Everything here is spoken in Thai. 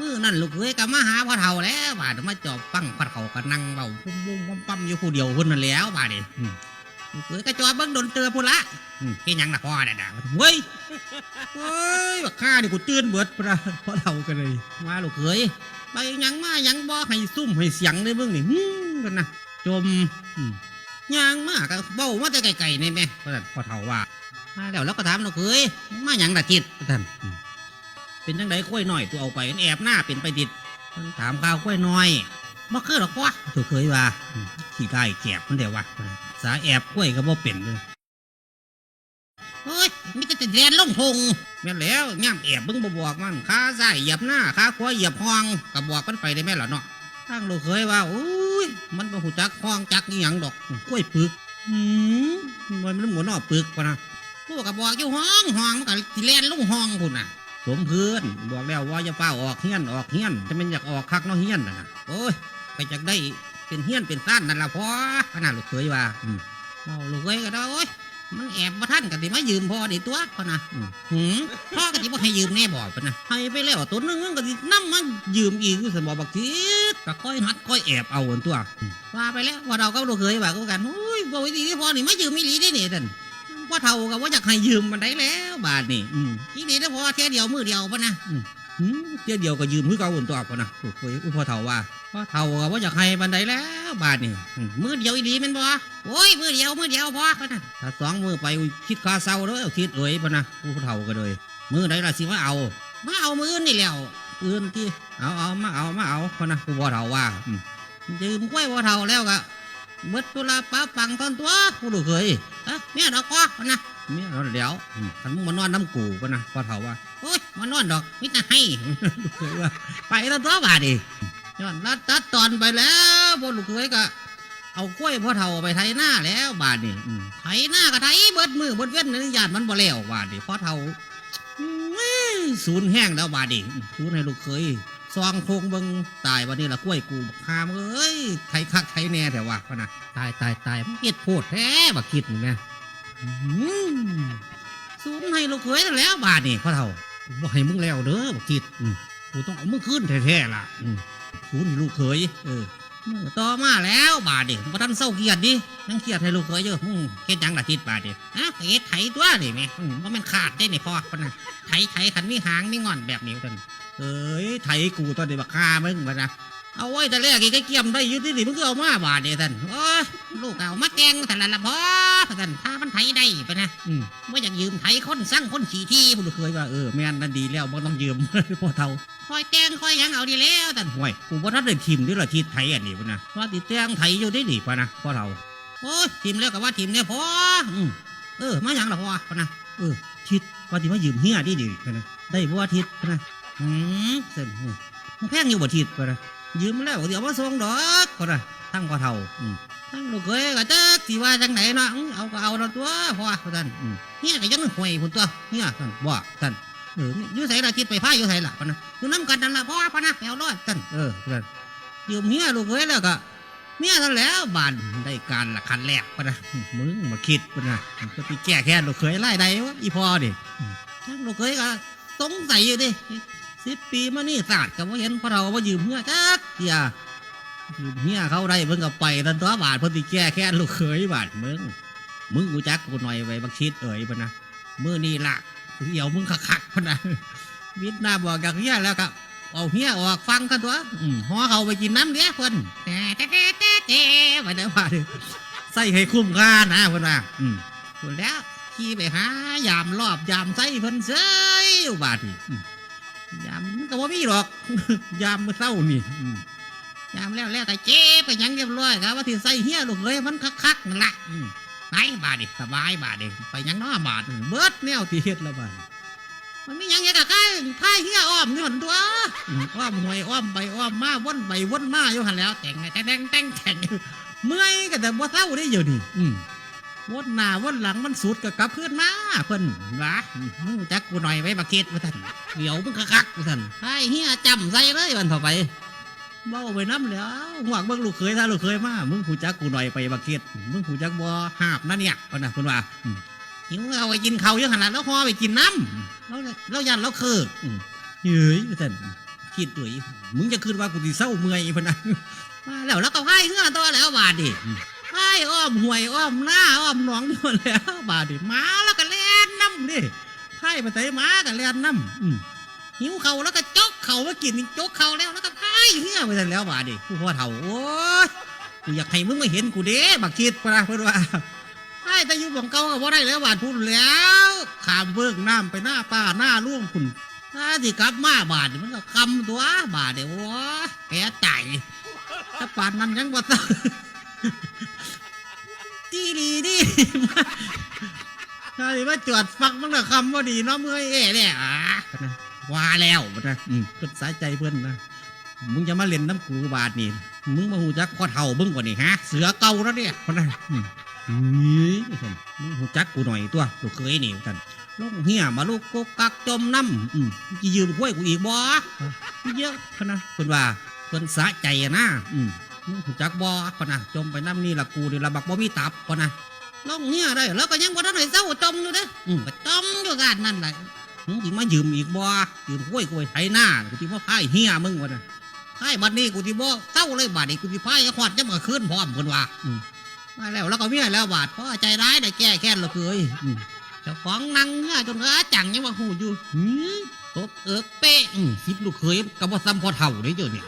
มือนั่นลูกเอ้ยก็มาหาพ่อเฒ่าแล้วบาดมาจอบฟังพ่อเฒ่าก็นั่งเบาปุ้มปุ้มปั๊มปั๊มอยู่ผู้เดียวคนนั่นแหล้วบาดนี่อืมลูกเอ้ยก็จอดเบิ่งดนเตือพุ่นละอืมเฮ็ดหยังล่ะพ่อน่ะนะเฮ้ยเฮ้ยบักข้านี่กูตื่นเบิดพุ่นนะพ่อเฒ่ากันเลยมาลูกเอ้ยไปหยังมาหยังบ่ให้ซุ่มให้เสียงเลยเบิ่งนี่ฮึ่มกันนะจมอืมยางมากก็เบ้ามาแต่ไกลๆนี่แม่พ่อท่านพ่อเฒ่าว่ามาแล้วแล้วก็ถามลูกเอ้ยมาหยังล่ะจิตพ่อท่านอืม เป็นจังไดข้อยหน้อยตัวเอาไปมันแอบหน้าเป็นไปดิดมันถามข้าวข้อยหน้อยบ่คือหรอกวะถูกเคยว่าขี้กายแกบมันเดี๋ยววะสาแอบข้อยก็บ่เป็นเลยเฮ้ยมีแต่จะเรียนลงทงแม่นแล้วย่ำแอบเบิ่งบ่บอกมันขาซ้ายเหยียบหน้าขาขวาเหยียบห้องก็บอกมันไปได้แม่นล่ะเนาะทางลูกเคยว่าอุ้ยมันบ่ฮู้จักห้องจักอีหยังดอกกล้วยปึกหืมมันมันหมุนอกปึกปะนะกูก็บอกอยู่ห้องห้องมันก็สิแลนลงห้องพุ่นน่ะ สมเพื่อนบอกแล้วว่าอย่าเฝ้าออกเฮี้ยนออกเฮี้ยนจะเป็นอยากออกคักเนาะเฮี้ยนนะนะโอ้ยไปจากได้เป็นเฮี้ยนเป็นซ่านนั่นละพอขนาดลูกเคยว่าอืมาลูกเคยก็ได้โอ้ยมันแอบมาท่านกันที่มายืมพ่อดิตัวพอนะอืมหืมพ่อก็ที่บ่ให้ยืมแน่บอกปะนะให้ไปแล้วตัวนึงก็ที่นั่มายืมอีกคือสมบักทิศก็ค่อยหัดค่อยแอบเอาอันตัวว่าไปแล้วว่าเราก็ลูกเคยว่าก็กันโอ้ยบ่ดีที่พ่อนี่มายืมไม่ดีได้เนี่ยท่าน ว่าเท่ากับว่าอยากให้ยืมมันได้แล้วบาทนี่อืมทีนี้ถ้าพอเที่ยวเดียวมือเดียวปะนะอืมหืมเที่ยวเดียวก็ยืมมือเก่าอุ่นตัวปะนะโอ้โหอุ้ยพ่อเท่าว่าพ่อเท่ากับว่าอยากให้มันได้แล้วบาทนี่อืมมือเดียวอีดีแมันบ่โอ้ยมือเดียวมือเดียวพอปะนะถ้าสองมือไปอุ้ยคิดค่าเศร้าเลยคิดเอ๋ยปะนะผู้เท่าก็เลยมือใดล่ะสิมาเอามาเอามืออื่นนี่แล้วอื่นที่เอาเอามาเอามาเอาปะนะผู้พ่อเท่าว่าอืมยืมกล้วยพ่อเท่าแล้วก็ เบิดตุลาป้าปังตอนตัวผู้ดูเคยเอ้ยเมียดอกก็นะเมียนอนแล้วฉันมึงมานอนน้ำกูปะนะพอเฒ่าว่าโอ้ยมานอนดอกมิจะให้ลูกเคยว่าไปแล้วตัวบาดดิย้อนรัดตัดตอนไปแล้วพวกลูกเคยก็เอากล้วยพ่อเฒ่าไปไถหน้าแล้วบาดนี่ไถหน้าก็ไถเบิดมือเบิดเว้นนี่ญาติมันบ่แล้วบาดนี่พ่อเฒ่า ศูนย์แห้งแล้วบาดนี่ศูนย์ให้ลูกเคยซองโคงเบิงตายวันนี้ละกล้วยกูพามเอ้ยไถคักไถแน่แต่ว่าพะนะตายตายตายมันเก็ดโพดแท้บักคิดนี่แม่อืมสูให้ลูกเขยนั่นแล้วบาทนี่พ่อเฒ่าบ่ให้มึงแล้วเด้อบักจิตอืมกูต้องเอามึงขึ้นแท้ๆล่ะอืมสูนให้ลูกเขยเออ ต่อมาแล้วบาทนี่บ่ทันเศร้าเกียดดิยังเกียดให้ลูกเคยเยอะมึงเฮ็ดยังละจิดบาทนี่ฮะเฮ็ดไถตัวนี่แม่อืมบ่แม่นขาดได้นี่พ่อปะนะไถไถขันมีหางมีงอนแบบนี้เถินเอ้ยไถกูตอนนี้บักฆ่ามึงมานะเอาไว้แต่แรกอีกก็เกี่ยมได้ยืดนี่มึงก็เอามาบาทนี่ท่านโอ้ยลูกเอามาแกงแต่ละละพอ ท่านถ้ามันไถได้ปะนะอืมว่าอยากยืมไถคนสั่งคนขี่ที่บุรุษเคยว่าเออแม่นนั่นดีแล้วบ่ต้องยืม พ่อเฒ่าคอยแตงคอยหยังเอาดีแล้วท่านห่วยกูบ่ทันได้ทิมด้วยละทิศไถอันนี้ปะนะว่าติแตงไถอยู่ได้ดีปะนะพ่อเฒ่าโอ้ยทิมแล้วก็ว่าทิมเนี่ยพออืมเออมาหยังละพ่อปะนะเออทิศว่าที่มายืมเฮียดีดีปะนะได้บ่ว่าทิศปะนะอืมเส้นหูมันแพงอยู่บ่ทิศปะนะ ยืมแล้วเดี๋ยวมาส่งดอกปะนะทั้งพ่อเฒ่าทั้งลูกเคยก็จักสิว่าจังไหนเนาะอื้อเอาก็เอาเราตัวพ่อท่านอืมเฮียก็ยังห่วยพุ่นตัวเฮียท่านบ่ท่านเอออยู่ไสล่ะคิดไปพ่ายอยู่ไสล่ะปะนะอยู่น้ำกันนั่นล่ะพ่อปะนะแปลวรอดท่านเออท่านยู่เมียลูกเคยแล้วก็เมียนั่นแล้วบานได้การละคันแรกปะนะมึงมาคิดปะนะก็ไปแก้แค้นลูกเคยไล่ใดวะอีพ่อดิทั้งลูกเคยก็สงสัยอยู่ดิ สิบปีมานี่ศาสตร์ก็บ่เห็นพวกเราว่ายืมเมื่อจักเดียยืมเฮียเขาได้เพิ่งก็ไปทันตัวบาทเพิ่นสิแก้แค้นลูกเขยบาทมึงมึงกูจักกูหน่อยไว้บักชิดเอ๋ยพะนะมือนี่ละเหี่ยวมึงคักๆพะนะวิทย์หน้าบอกกับเฮียแล้วก็เอาเฮียออกฟังกันตัวอืมห่อเขาไปกินน้ำเลี้ยเพิ่นแต่แต่แต่แต่แต่ไปเด้อว่าเด้อใส่ให้คุ้มค่านะเพิ่นว่าอืมพูดแล้วขี่ไปหายามรอบยามใส่เพิ่นเซยอยู่บาดนี่อืม ยามมันก็บ่มีหรอก ยามมื้อเช้านี่ยามแล้วแล้วแต่เจ๊ไปยังเรียบร้อยครับว่าที่ใส่เฮียลูกเลยมันคักๆนั่นแหละอืมไปบาดดิสบายบาดดิไปยังน้อบาดเบิดแนวที่เฮ็ดและบาดมันมียังอยังกะใกล้พายเฮียอ้อมนี่หันตัวอ้อมหวยอ้อมไปอ้อมมาว่นไปวนมาอยู่หันแล้วแต่งแต่งแต่งแต่งแต่งเมื่อยก็แต่บ่เศร้าได้อยู่นี่อื วนหน้าวนหลังมันสุดก็กลับขึ้นมาเพิ่นว่ามึงจักกูหน่อยไว้บักเก็ตว่าท่านเดี๋ยวมึงคักๆว่าท่านพายเฮียจำใส่เลยวันต่อไปเบ้าไปน้ำแล้วหวังเบิ่งลูกเคยถ้าลูกเคยมามึงผูจักกูหน่อยไปบักเก็ตมึงผูจักบ่หาบนั่นเนี่ยเอานะคุณว่าหิวเอาไปกินเขาวเยอะขนาดแล้วห่อไปกินน้ำแล้วแล้วยันแล้วคือเฮ้ยท่านคิดด้วยมึงจะคืนว่ากูสิเศร้าเมื่อยพะนะมาแล้วแล้วก็พายเงื่อตัวแล้วบาดดิ พายอ้อมห่วยอ้อมหน้าอ้อมหนองนี่หมดแล้ว บาดิมาแล้วก็แล่นน้ำดิพายไปไสมาก็แล่นน้ำหิวเขาแล้วก็จกเขามากินจกเขาแล้วแล้วก็พายเงื่อไปซะแล้วบาดิผู้พ่อเฒ่าโอ้ยกูอยากให้มึงมาเห็นกูเด้บักคิดปะเพื่อนว่าไอ้แต่ยู่ของเก่าก็บ่ได้แล้วบาดพูดแล้วขามเบิกน้ำไปหน้าป้าหน้าล่วงคุณถ้าสิกลับมาบาดมันก็คำตัวบาดเดี๋ยวแกใจถ้าปานนั้นยังบ่ต้อง ดีดีดีมาถ้าสิมาจอดฟังมันก็คำว่าดีเนาะเมื่อยเอ๋เนี่ยอะนะว่าแล้วบ่นะอืมเพิ่นสายใจเพิ่นนะมึงจะมาเล่นน้ำกูบาดนี่มึงมาหูจักข้อเท่าเบิ่งกว่านี่ฮะ เสือเก่าแล้วเนี่ยพะนะอืมเฮ้ยท่านมึงหูจักกูหน่อยตัวตัวเคยนี่ท่านลงเฮียมาลูกกกกักจมน้ำอืมจะยืมห้วยกูอีกบ่เยอะพะนะเพิ่นว่าเพิ่นสะใจอะนะอืมมึงหู จักบ่พะนะจมไปน้ำนี่ละกูนี่ละบักบ่มีตับพะนะลองเฮียได้แล้วก็ยังบ่ทันได้เศร้าจมอยู่เด้อืมก็จมอยู่กันนั่นแหละมึงมายืมอีกบ่ยืมห้วยกูไปไถหน้ากูสิมาพายเฮียมึงวะนะพายบัดนี้กูสิบ่เศร้าเลยบัดนี้กูสิพายขวัดยังมาคืนพร้อมเพิ่นว่ามาแล้วแล้วก็เมียแล้วบาดเพราะใจร้ายได้แก้แค้นเราเคยอืมเจ้าของนั่งเงือจนกระจังยังว่าหูอยู่ตบเอิกเป๊ะสิบลูกเคยกับว่าซ้ำพอเท่าได้เจ้าเนี่ย